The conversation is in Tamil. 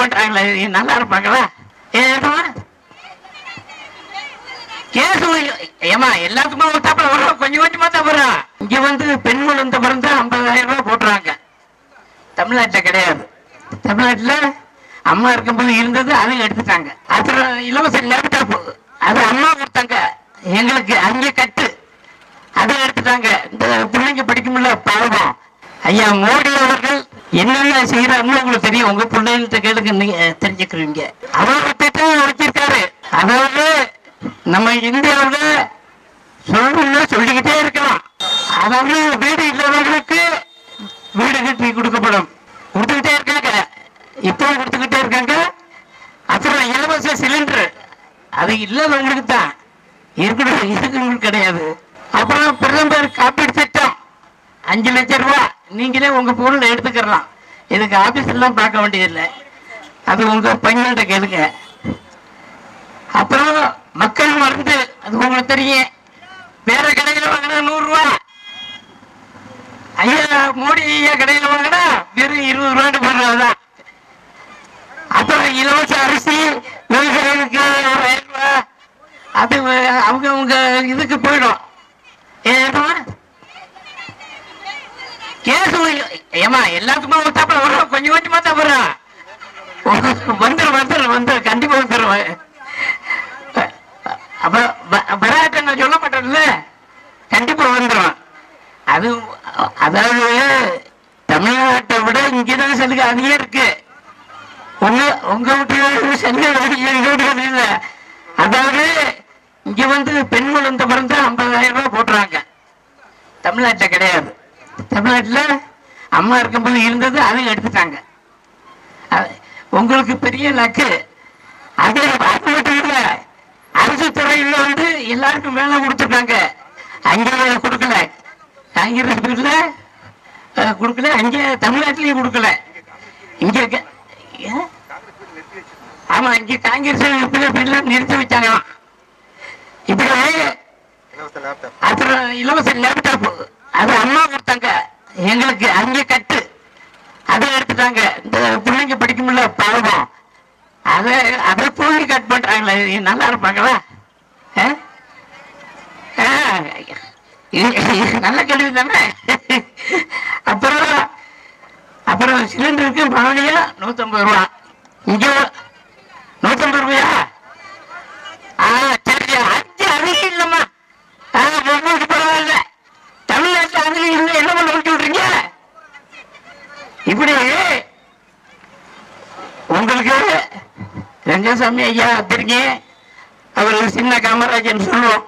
பண்றாங்களே நல்லா இருப்பாங்களா? ஏமா கேஸ் ஏமா எல்லாத்துக்குமே ஒத்தாப்புல வரும் கொஞ்சம் கொஞ்சமா தான் வரும் இங்க வந்து பெண் குழந்தை பிறந்தா ஐம்பதாயிரம் ரூபாய் போட்டுறாங்க. தமிழ்நாட்டுல கிடையாது. தமிழ்நாட்டுல அம்மா இருக்கும்போது இருந்தது அதையும் எடுத்துட்டாங்க. அப்புறம் இலவச லேப்டாப் அது அம்மா கொடுத்தாங்க. எங்களுக்கு அங்கே கட்டு. அதை எடுத்துட்டாங்க. இந்த பிள்ளைங்க படிக்கும்ல பாவம். ஐயா மோடி அவர்கள் என்னென்ன செய்யறாருன்னு உங்களுக்கு தெரியும். உங்க பிள்ளைங்கள்ட்ட கேளுங்க நீங்க தெரிஞ்சுக்கிறீங்க அவர் திட்டம் வச்சிருக்காரு அதாவது நம்ம இந்தியாவில் சொல்லணும்னா சொல்லிக்கிட்டே இருக்கலாம். அதாவது வீடு இல்லாதவர்களுக்கு வீடு கட்டி கொடுக்கப்படும். கொடுத்துக்கிட்டே இருக்காங்க. இப்போ கொடுத்துக்கிட்டே இருக்காங்க. அப்புறம் இலவச சிலிண்டர். அது இல்லாதவங்களுக்கு தான். இருக்கணும் இருக்கிறவங்களுக்கு கிடையாது. அப்புறம் பிரதமர் காப்பீடு திட்டம். அஞ்சு லட்சம் ரூபாய் நீங்களே உங்க பொருள் எடுத்துக்கலாம் இதுக்கு ஆபீஸ்லாம் எல்லாம் பார்க்க வேண்டியதில்லை. அது உங்க பையன்கிட்ட கேளுங்க. அப்புறம் மக்கள் மருந்து அது உங்களுக்கு தெரியும். வேற கடையில வாங்கினா நூறு ரூபா. ஐயா மோடி ஐயா கடையில வாங்கினா வெறும் இருபது ரூபாய்க்கு போடுறதுதான் அப்புறம் இலவச அரிசி விவசாயிகளுக்கு ஆயிரம் அது அவங்க அவங்க இதுக்கு போயிடும். ஏன்னா ஏமா எல்லாத்துக்குமே ஒத்தாப்புல வர்றோம் கொஞ்சம் கொஞ்சமா தான் வரும். வந்துடும் வந்துடும் வந்துடும் கண்டிப்பா வந்துடும் அப்ப வ- நான் சொல்ல மாட்டேன்ல. கண்டிப்பா வந்துடும் அது அதாவது தமிழ்நாட்டை விட இங்கதான் சலுகை அதிகம் இருக்கு. உங்க உங்க வீட்டுல சலுகை எங்க வீட்டுல இல்ல. அதாவது இங்க வந்து பெண் குழந்தை பிறந்தா ஐம்பதாயிரம் ரூபாய் போட்டுறாங்க. தமிழ்நாட்டில் கிடையாது. தமிழ்நாட்டில் அம்மா இருக்கும்போது இருந்தது அதையும் எடுத்துட்டாங்க. அது உங்களுக்கு பெரிய லக்கு. அது அது மட்டும் இல்ல அரசு துறையில வந்து எல்லாருக்கும் வேலை கொடுத்துருக்காங்க. அங்கே கொடுக்கல. காங்கிரஸ் பீரியட்ல கொடுக்கல. அங்கே தமிழ்நாட்டிலையும் கொடுக்கல. இங்க? ஆமா இங்க காங்கிரஸ் பீரியட்ல நிறுத்தி வச்சாங்களாம் இப்படி அப்புறம் இலவச லேப்டாப் அது அம்மா கொடுத்தாங்க. எங்களுக்கு அங்கே கட்டு அதை எடுத்துட்டாங்க இந்த பிள்ளைங்க படிக்கும்ல பாவம் அதை அதை போய் கட் பண்றாங்களே நல்லா இருப்பாங்களா? ஆ? ஆ, நல்ல கேள்வி தானே? அப்புறம் அப்புறம் சிலிண்டருக்கு மறுபடியும் நூத்தம்பது ரூபா. இங்க நூத்தம்பது ரூபாயா? ஆ சரி அஞ்சு அதிகம் இல்லம்மா. ஆ உங்களுக்கு பரவாயில்ல. தமிழ்நாட்டுல அதிகம் இல்லை என்ன பண்ண விட்டு விட்றீங்க இப்படி உங்களுக்கு ரங்கசாமி ஐயா வந்திருக்கேன் அவர் சின்ன காமராஜன் சொல்லுவோம்.